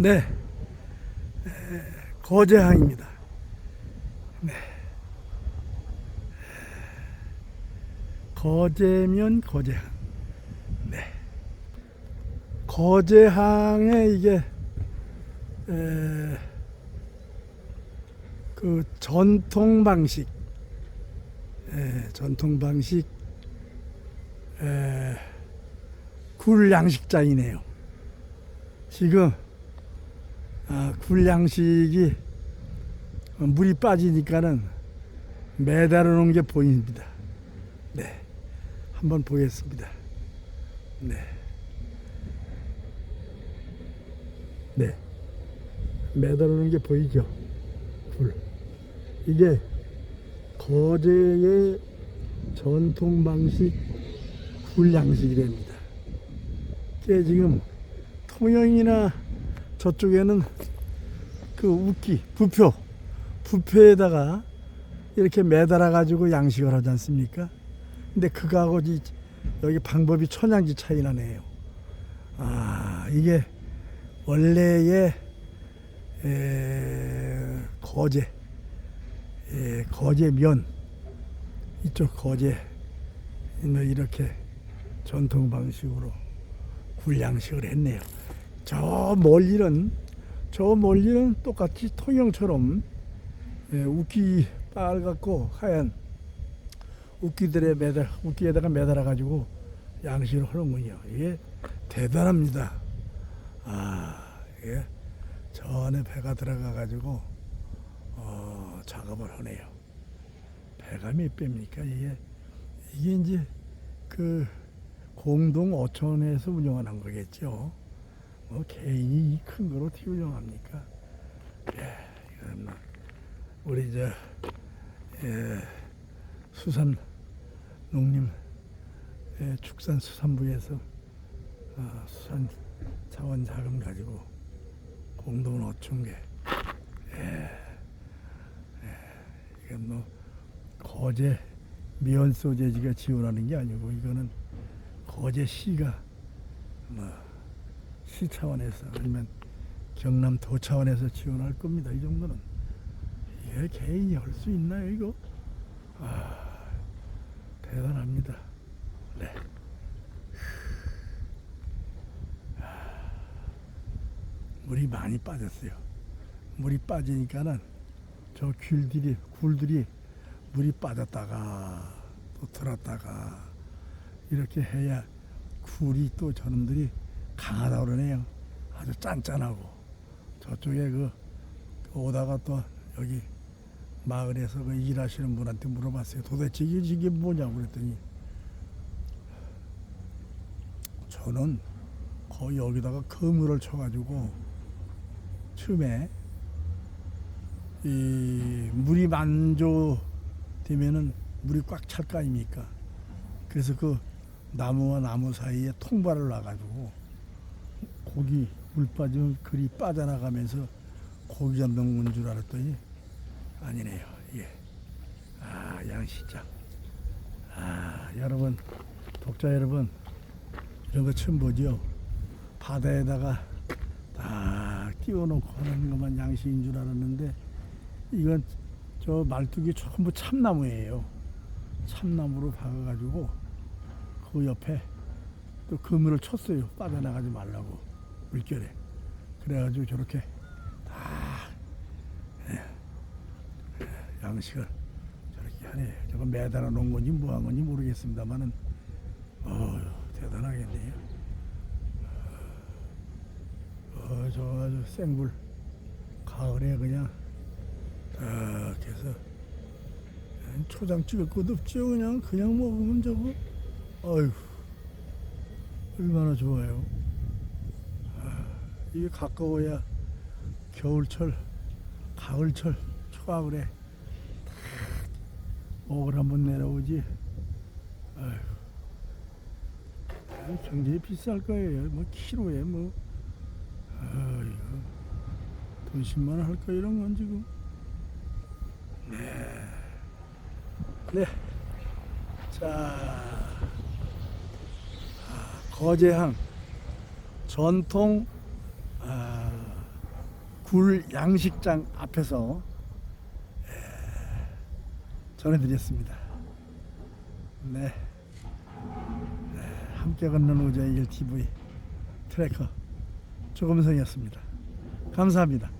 네, 에, 거제항입니다. 네, 거제면 거제항. 네, 거제항에 이게 에, 그 전통 방식, 에, 전통 방식 에, 굴 양식장이네요. 지금 아, 굴 양식이 물이 빠지니까는 매달아 놓은 게 보입니다. 네, 한번 보겠습니다. 네, 네, 매달아 놓은 게 보이죠? 굴. 이게 거제의 전통 방식 굴 양식이랍니다. 이게 지금 통영이나 저쪽에는 그 우기 부표 부표에다가 이렇게 매달아 가지고 양식을 하지 않습니까? 근데 그거하고 이- 여기 방법이 천양지 차이 나네요. 아 이게 원래의 에, 거제 에, 거제면 이쪽 거제 뭐 이렇게 전통 방식으로 굴양식을 했네요. 저 멀리는 저 멀리는 똑같이 통영처럼 예, 우기 빨갛고 하얀 우기들에 매달 우기에다가 매달아 가지고 양식을 하는군요. 이게 대단합니다. 아 이게 저 안에 배가 들어가 가지고 어, 작업을 하네요. 배가 몇 배입니까 이게 이게 이제 그 공동 어촌에서 운영하는 거겠죠. 뭐 개인이 이큰 거로 어떻게 운영합니까? 예, 이건 뭐 우리 저 예, 수산 농림 예, 축산수산부에서 어, 수산 자원 자금 가지고 공동 어촌계 예, 예, 이건 뭐 거제 미연 소재지가 지원하는 게 아니고 이거는 거제시가 뭐 시 차원에서 아니면 경남도 차원에서 지원할 겁니다. 이 정도는 이게 개인이 할 수 있나요 이거? 아 대단합니다. 네. 아, 물이 많이 빠졌어요. 물이 빠지니까는 저 귤들이 굴들이 물이 빠졌다가 또 들었다가 이렇게 해야 굴이 또 저놈들이 강하다 그러네요. 아주 짠짠하고 저쪽에 그 오다가 또 여기 마을에서 그 일하시는 분한테 물어봤어요. 도대체 이게, 뭐냐고 그랬더니 저는 거의 여기다가 그물을 쳐가지고 처음에 이 물이 만조되면은 물이 꽉 찰 거 아닙니까? 그래서 그 나무와 나무 사이에 통발을 놔가지고 고기 물 빠지면 그리 빠져나가면서 고기 잡는 건 줄 알았더니 아니네요. 예. 아 양식장. 아 여러분 독자 여러분 이런 거 처음 보죠. 바다에다가 딱 띄워놓고 하는 것만 양식인 줄 알았는데 이건 저 말뚝이 전부 참나무예요. 참나무로 박아가지고 그 옆에 또 그물을 쳤어요. 빠져나가지 말라고 물결에. 그래가지고 저렇게 다 예, 예, 양식을 저렇게 하네. 저거 매달아 놓은 건지 뭐 한 건지 모르겠습니다만은 어 대단하겠네요. 어, 저 아주 생굴 가을에 그냥 딱 해서 초장 찍을 것도 없죠. 그냥 그냥 먹으면 저거 어휴 얼마나 좋아요. 아, 이게 가까워야 겨울철, 가을철, 초가을에 딱 목을 한번 내려오지. 아휴, 굉장히 비쌀 거예요. 뭐 키로에 뭐 아이고 돈 10만 원 할까 이런 건 지금. 네. 네. 자. 아, 거제항 전통 아, 굴 양식장 앞에서 에, 전해드렸습니다. 네. 네, 함께 걷는 오자의 길 TV 트래커 조금성이었습니다. 감사합니다.